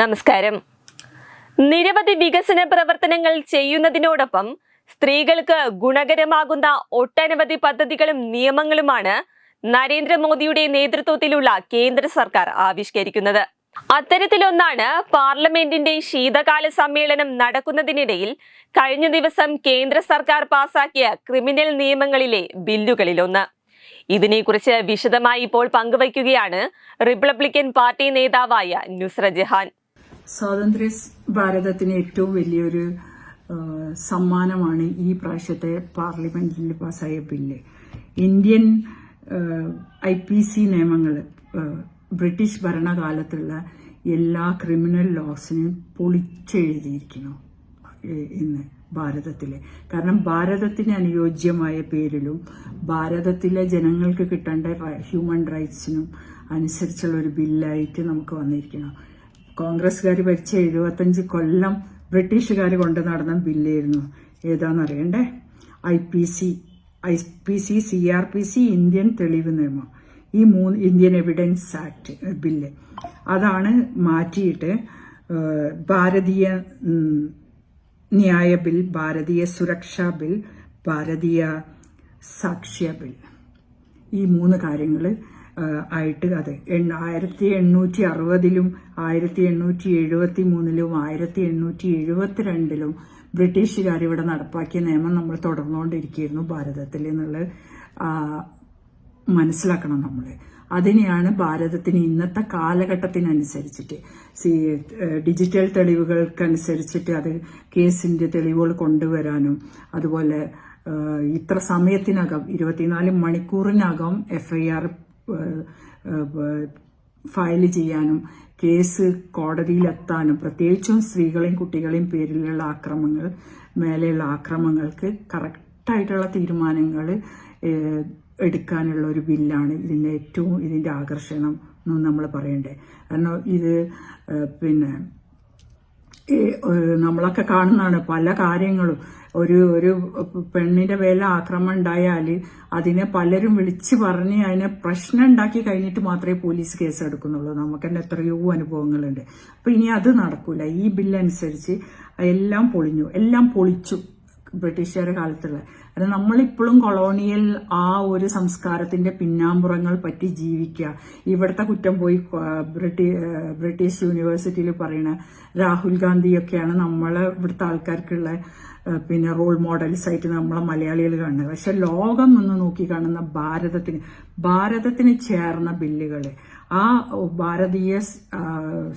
നമസ്കാരം. നിരവധി വികസന പ്രവർത്തനങ്ങൾ ചെയ്യുന്നതിനോടൊപ്പം സ്ത്രീകൾക്ക് ഗുണകരമാകുന്ന ഒട്ടനവധി പദ്ധതികളും നിയമങ്ങളുമാണ് നരേന്ദ്രമോദിയുടെ നേതൃത്വത്തിലുള്ള കേന്ദ്ര സർക്കാർ ആവിഷ്കരിക്കുന്നത്. അത്തരത്തിലൊന്നാണ് പാർലമെന്റിന്റെ ശീതകാല സമ്മേളനം നടക്കുന്നതിനിടയിൽ കഴിഞ്ഞ ദിവസം കേന്ദ്ര സർക്കാർ പാസാക്കിയ ക്രിമിനൽ നിയമങ്ങളിലെ ബില്ലുകളിലൊന്ന്. ഇതിനെക്കുറിച്ച് വിശദമായി ഇപ്പോൾ പങ്കുവയ്ക്കുകയാണ് റിപ്പബ്ലിക്കൻ പാർട്ടി നേതാവായ നുസ്ര ജഹാൻ സ്വാതന്ത്ര്യ ഭാരതത്തിന് ഏറ്റവും വലിയൊരു സമ്മാനമാണ് ഈ പ്രാവശ്യത്തെ പാർലമെന്റിൽ പാസ്സായ bill. Indian I P C നിയമങ്ങൾ ബ്രിട്ടീഷ് ഭരണകാലത്തുള്ള എല്ലാ ക്രിമിനൽ ലോസിനും പൊളിച്ചെഴുതിയിരിക്കുന്നു ഇന്ന് ഭാരതത്തിലെ. കാരണം ഭാരതത്തിന് അനുയോജ്യമായ പേരിലും ഭാരതത്തിലെ ജനങ്ങൾക്ക് കിട്ടേണ്ട ഹ്യൂമൻ റൈറ്റ്സിനും അനുസരിച്ചുള്ള ഒരു ബില്ലായിട്ട് നമുക്ക് വന്നിരിക്കണം കോൺഗ്രസ്സുകാർ ഭരിച്ച എഴുപത്തഞ്ച് കൊല്ലം ബ്രിട്ടീഷുകാർ കൊണ്ട് നടന്ന ബില്ലായിരുന്നു. ഏതാണെന്നറിയണ്ടേ I P C I P C C R P C Indian തെളിവ് നിയമം. ഈ മൂന്ന് ഇന്ത്യൻ എവിഡൻസ് ആക്ട് ബില്ല്. അതാണ് മാറ്റിയിട്ട് ഭാരതീയ ന്യായ ബിൽ ഭാരതീയ സുരക്ഷാ ബിൽ ഭാരതീയ സാക്ഷ്യ ബിൽ. ഈ മൂന്ന് കാര്യങ്ങൾ ആയിട്ട് അതെ. ആയിരത്തി എണ്ണൂറ്റി അറുപതിലും ആയിരത്തി എണ്ണൂറ്റി എഴുപത്തി മൂന്നിലും ആയിരത്തി എണ്ണൂറ്റി എഴുപത്തിരണ്ടിലും ബ്രിട്ടീഷുകാർ ഇവിടെ നടപ്പാക്കിയ നിയമം നമ്മൾ തുടർന്നുകൊണ്ടിരിക്കുകയായിരുന്നു ഭാരതത്തിൽ എന്നുള്ളത് മനസ്സിലാക്കണം നമ്മൾ അതിനെയാണ് ഭാരതത്തിന് ഇന്നത്തെ കാലഘട്ടത്തിനനുസരിച്ചിട്ട് സി ഡിജിറ്റൽ തെളിവുകൾക്കനുസരിച്ചിട്ട് അത് കേസിന്റെ തെളിവുകൾ കൊണ്ടുവരാനും അതുപോലെ ഇത്ര സമയത്തിനകം ഇരുപത്തിനാല് മണിക്കൂറിനകം എഫ്ഐആർ ഫയൽ ചെയ്യാനും കേസ് കോടതിയിലെത്താനും പ്രത്യേകിച്ചും സ്ത്രീകളെയും കുട്ടികളെയും പേരിലുള്ള ആക്രമങ്ങൾ മേലെയുള്ള ആക്രമങ്ങൾക്ക് കറക്റ്റായിട്ടുള്ള തീരുമാനങ്ങൾ എടുക്കാനുള്ള ഒരു ബില്ലാണ് ഇതിന്റെ ഏറ്റവും ഇതിന്റെ ആകർഷണം എന്ന് നമ്മൾ പറയണ്ടേ. കാരണം ഇത് പിന്നെ നമ്മളൊക്കെ കാണുന്നതാണ് പല കാര്യങ്ങളും. ഒരു ഒരു പെണ്ണിന്റെ വില ആക്രമണം ഉണ്ടായാൽ അതിനെ പലരും വിളിച്ചു പറഞ്ഞ് അതിനെ പ്രശ്നം ഉണ്ടാക്കി കഴിഞ്ഞിട്ട് മാത്രമേ പോലീസ് കേസ് എടുക്കുന്നുള്ളൂ. നമുക്ക് തന്നെ എത്രയോ അനുഭവങ്ങളുണ്ട്. അപ്പൊ ഇനി അത് നടക്കില്ല ഈ ബില്ലനുസരിച്ച് എല്ലാം പൊളിഞ്ഞു. എല്ലാം പൊളിച്ചു. ബ്രിട്ടീഷുകാരുടെ കാലത്തുള്ള. അത് നമ്മളിപ്പോഴും കൊളോണിയൽ ആ ഒരു സംസ്കാരത്തിന്റെ പിന്നാമ്പുറങ്ങൾ പറ്റി ജീവിക്കുക ഇവിടുത്തെ കുറ്റം പോയി ബ്രിട്ടീ ബ്രിട്ടീഷ് യൂണിവേഴ്സിറ്റിയിൽ പറയുന്ന രാഹുൽ ഗാന്ധിയൊക്കെയാണ് നമ്മളെ ഇവിടുത്തെ ആൾക്കാർക്കുള്ള പിന്നെ റോൾ മോഡൽസ് ആയിട്ട് നമ്മളെ മലയാളികൾ കാണുന്നത്. പക്ഷെ ലോകം ഒന്ന് നോക്കി കാണുന്ന ഭാരതത്തിന് ഭാരതത്തിന് ചേർന്ന ബില്ലുകൾ. ആ ഭാരതീയ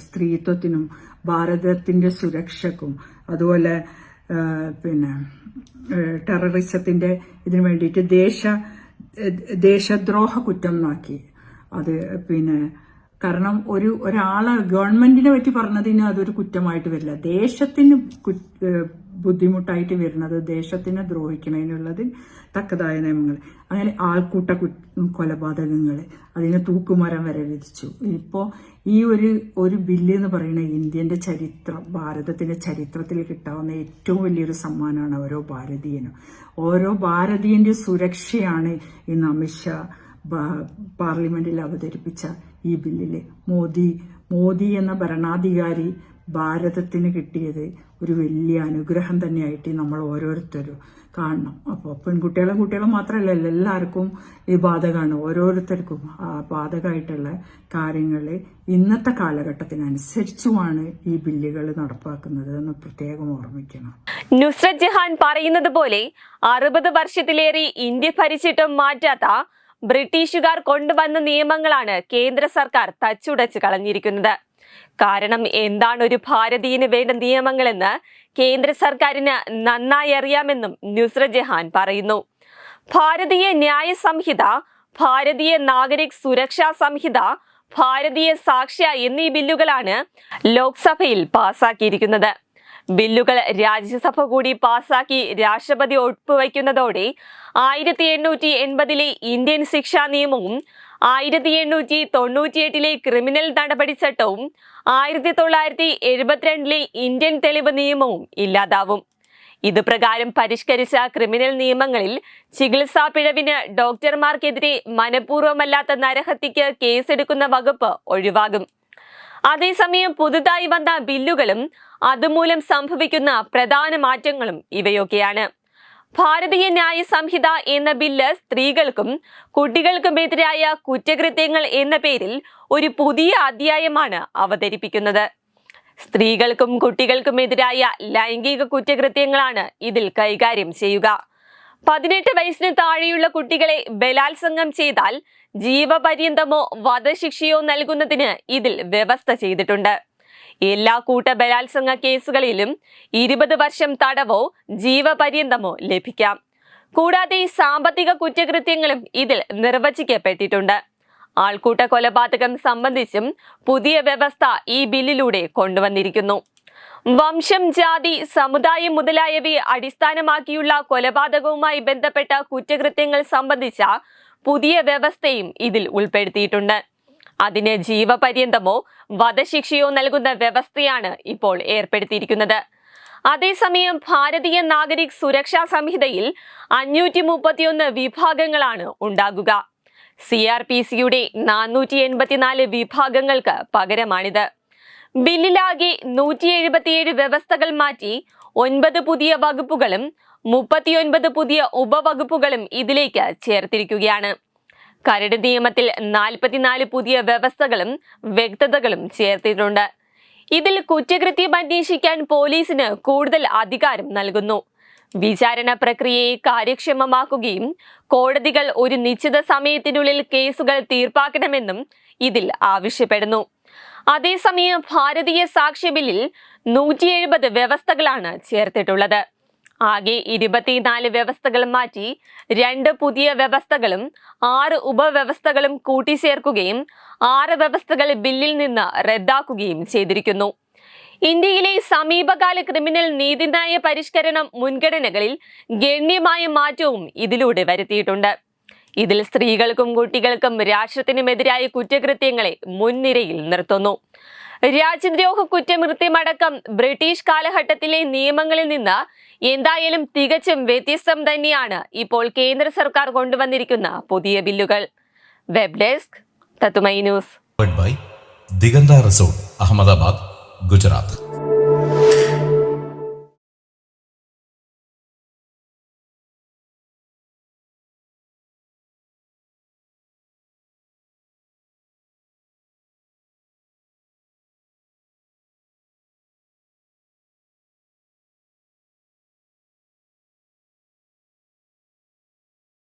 സ്ത്രീത്വത്തിനും ഭാരതത്തിന്റെ സുരക്ഷക്കും അതുപോലെ പിന്നെ ടെററിസത്തിന്റെ ഇതിനു വേണ്ടിയിട്ട് ദേശ ദേശദ്രോഹ കുറ്റം നോക്കി. അത് പിന്നെ കാരണം ഒരു ഒരാളെ ഗവൺമെന്റിനെ പറ്റി പറഞ്ഞതിന് അതൊരു കുറ്റമായിട്ട് വരില്ല. ദേശത്തിന് ബുദ്ധിമുട്ടായിട്ട് വരുന്നത് ദേശത്തിനെ ദ്രോഹിക്കുന്നതിനുള്ളത് തക്കതായ നിയമങ്ങൾ അങ്ങനെ ആൾക്കൂട്ട കൊലപാതകങ്ങൾ അതിന് തൂക്കുമരം വരെ വിധിച്ചു. ഇപ്പോൾ ഈ ഒരു ഒരു ബില്ല് എന്ന് പറയുന്ന ഇന്ത്യന്റെ ചരിത്രം ഭാരതത്തിന്റെ ചരിത്രത്തിൽ കിട്ടാവുന്ന ഏറ്റവും വലിയൊരു സമ്മാനമാണ് ഓരോ ഭാരതീയനും. ഓരോ ഭാരതീയന്റെ സുരക്ഷയാണ് ഇന്ന് അമിത്ഷാ പാർലമെന്റിൽ അവതരിപ്പിച്ച ഈ ബില്ലിൽ മോദി മോദി എന്ന ഭരണാധികാരി ഭാരതത്തിന് കിട്ടിയത് ഒരു വലിയ അനുഗ്രഹം തന്നെയായിട്ട് നമ്മൾ ഓരോരുത്തരും കാണണം. അപ്പോൾ പെൺകുട്ടികളും കുട്ടികളും മാത്രമല്ല എല്ലാവർക്കും ഈ ബാധകമാണ് ഓരോരുത്തർക്കും ബാധകമായിട്ടുള്ള കാര്യങ്ങൾ ഇന്നത്തെ കാലഘട്ടത്തിനനുസരിച്ചുമാണ് ഈ ബില്ലുകൾ നടപ്പാക്കുന്നത് എന്ന് പ്രത്യേകം ഓർമ്മിക്കണം. നുസ്രത് ജഹാൻ പറയുന്നത് പോലെ അറുപത് വർഷത്തിലേറെ ഇന്ത്യ ഭരിച്ചിട്ടും മാറ്റാത്ത ബ്രിട്ടീഷുകാർ കൊണ്ടുവന്ന നിയമങ്ങളാണ് കേന്ദ്ര സർക്കാർ തച്ചുടച്ച് കളഞ്ഞിരിക്കുന്നത്. കാരണം എന്താണ് ഒരു ഭാരതീയന് വേണ്ട നിയമങ്ങളെന്ന് കേന്ദ്ര സർക്കാരിന് നന്നായി അറിയാമെന്നും നുസ്ര ജഹാൻ പറയുന്നു. ഭാരതീയ ന്യായ സംഹിത ഭാരതീയ നാഗരിക് സുരക്ഷാ സംഹിത ഭാരതീയ സാക്ഷ്യ എന്നീ ബില്ലുകളാണ് ലോക്സഭയിൽ പാസാക്കിയിരിക്കുന്നത്. ബില്ലുകൾ രാജ്യസഭ കൂടി പാസാക്കി രാഷ്ട്രപതി ഒപ്പുവയ്ക്കുന്നതോടെ ആയിരത്തി എണ്ണൂറ്റി എൺപതിലെ ഇന്ത്യൻ ശിക്ഷാ നിയമവും ആയിരത്തി എണ്ണൂറ്റി തൊണ്ണൂറ്റിയെട്ടിലെ ക്രിമിനൽ നടപടി ചട്ടവും ആയിരത്തി തൊള്ളായിരത്തി എഴുപത്തിരണ്ടിലെ ഇന്ത്യൻ തെളിവ് നിയമവും ഇല്ലാതാവും. ഇത് പ്രകാരം പരിഷ്കരിച്ച ക്രിമിനൽ നിയമങ്ങളിൽ ചികിത്സാ പിഴവിന് ഡോക്ടർമാർക്കെതിരെ മനഃപൂർവമല്ലാത്ത നരഹത്യക്ക് കേസെടുക്കുന്ന വകുപ്പ് ഒഴിവാകും. അതേസമയം പുതുതായി വന്ന ബില്ലുകളും അതുമൂലം സംഭവിക്കുന്ന പ്രധാന മാറ്റങ്ങളും ഇവയൊക്കെയാണ്. ഭാരതീയ ന്യായ സംഹിത എന്ന ബില്ല് സ്ത്രീകൾക്കും കുട്ടികൾക്കുമെതിരായ കുറ്റകൃത്യങ്ങൾ എന്ന പേരിൽ ഒരു പുതിയ അധ്യായമാണ് അവതരിപ്പിക്കുന്നത്. സ്ത്രീകൾക്കും കുട്ടികൾക്കുമെതിരായ ലൈംഗിക കുറ്റകൃത്യങ്ങളാണ് ഇതിൽ കൈകാര്യം ചെയ്യുക. പതിനെട്ട് വയസ്സിന് താഴെയുള്ള കുട്ടികളെ ബലാത്സംഗം ചെയ്താൽ ജീവപര്യന്തമോ വധശിക്ഷയോ നൽകുന്നതിന് ഇതിൽ വ്യവസ്ഥ ചെയ്തിട്ടുണ്ട്. എല്ലാ കൂട്ട ബലാത്സംഗ കേസുകളിലും ഇരുപത് വർഷം തടവോ ജീവപര്യന്തമോ ലഭിക്കാം. കൂടാതെ സാമ്പത്തിക കുറ്റകൃത്യങ്ങളും ഇതിൽ നിർവചിക്കപ്പെട്ടിട്ടുണ്ട്. ആൾക്കൂട്ട കൊലപാതകം സംബന്ധിച്ചും പുതിയ വ്യവസ്ഥ ഈ ബില്ലിലൂടെ കൊണ്ടുവന്നിരിക്കുന്നു. വംശം ജാതി സമുദായം മുതലായവയെ അടിസ്ഥാനമാക്കിയുള്ള കൊലപാതകവുമായി ബന്ധപ്പെട്ട കുറ്റകൃത്യങ്ങൾ സംബന്ധിച്ച പുതിയ വ്യവസ്ഥയും ഇതിൽ ഉൾപ്പെടുത്തിയിട്ടുണ്ട്. അതിന് ജീവപര്യന്തമോ വധശിക്ഷയോ നൽകുന്ന വ്യവസ്ഥയാണ് ഇപ്പോൾ ഏർപ്പെടുത്തിയിരിക്കുന്നത്. അതേസമയം ഭാരതീയ നാഗരിക് സുരക്ഷാ സംഹിതയിൽ അഞ്ഞൂറ്റി മുപ്പത്തിയൊന്ന് വിഭാഗങ്ങളാണ് ഉണ്ടാകുക. സി ആർ പി സിയുടെ നാനൂറ്റി എൺപത്തിനാല് വിഭാഗങ്ങൾക്ക് പകരമാണിത്. ബില്ലിലാകെ നൂറ്റി എഴുപത്തിയേഴ് വ്യവസ്ഥകൾ മാറ്റി ഒൻപത് പുതിയ വകുപ്പുകളും മുപ്പത്തിയൊൻപത് പുതിയ ഉപവകുപ്പുകളും ഇതിലേക്ക് ചേർത്തിരിക്കുകയാണ്. കരട് നിയമത്തിൽ നാൽപ്പത്തിനാല് പുതിയ വ്യവസ്ഥകളും വ്യക്തതകളും ചേർത്തിട്ടുണ്ട്. ഇതിൽ കുറ്റകൃത്യം അന്വേഷിക്കാൻ പോലീസിന് കൂടുതൽ അധികാരം നൽകുന്നു. വിചാരണ പ്രക്രിയയെ കാര്യക്ഷമമാക്കുകയും കോടതികൾ ഒരു നിശ്ചിത സമയത്തിനുള്ളിൽ കേസുകൾ തീർപ്പാക്കണമെന്നും ഇതിൽ ആവശ്യപ്പെടുന്നു. അതേസമയം ഭാരതീയ സാക്ഷ്യ ബില്ലിൽ നൂറ്റി എഴുപത് വ്യവസ്ഥകളാണ് ചേർത്തിട്ടുള്ളത്. ആകെ ഇരുപത്തിനാല് വ്യവസ്ഥകൾ മാറ്റി രണ്ട് പുതിയ വ്യവസ്ഥകളും ആറ് ഉപവ്യവസ്ഥകളും കൂട്ടിച്ചേർക്കുകയും ആറ് വ്യവസ്ഥകൾ ബില്ലിൽ നിന്ന് റദ്ദാക്കുകയും ചെയ്തിരിക്കുന്നു. ഇന്ത്യയിലെ സമീപകാല ക്രിമിനൽ നീതിന്യായ പരിഷ്കരണം മുൻഗണനകളിൽ ഗണ്യമായ മാറ്റവും ഇതിലൂടെ വരുത്തിയിട്ടുണ്ട്. ഇതിൽ സ്ത്രീകൾക്കും കുട്ടികൾക്കും രാഷ്ട്രത്തിനുമെതിരായ കുറ്റകൃത്യങ്ങളെ മുൻനിരയിൽ നിർത്തുന്നു. രാജ്യദ്രോഹ കുറ്റകൃത്യമടക്കം ബ്രിട്ടീഷ് കാലഘട്ടത്തിലെ നിയമങ്ങളിൽ നിന്ന് എന്തായാലും തികച്ചും വ്യത്യസ്തം തന്നെയാണ് ഇപ്പോൾ കേന്ദ്ര സർക്കാർ കൊണ്ടുവന്നിരിക്കുന്ന പുതിയ ബില്ലുകൾ. വെബ് ഡെസ്ക് തത്തുമൈ news. Diganta resort Ahmedabad Gujarat.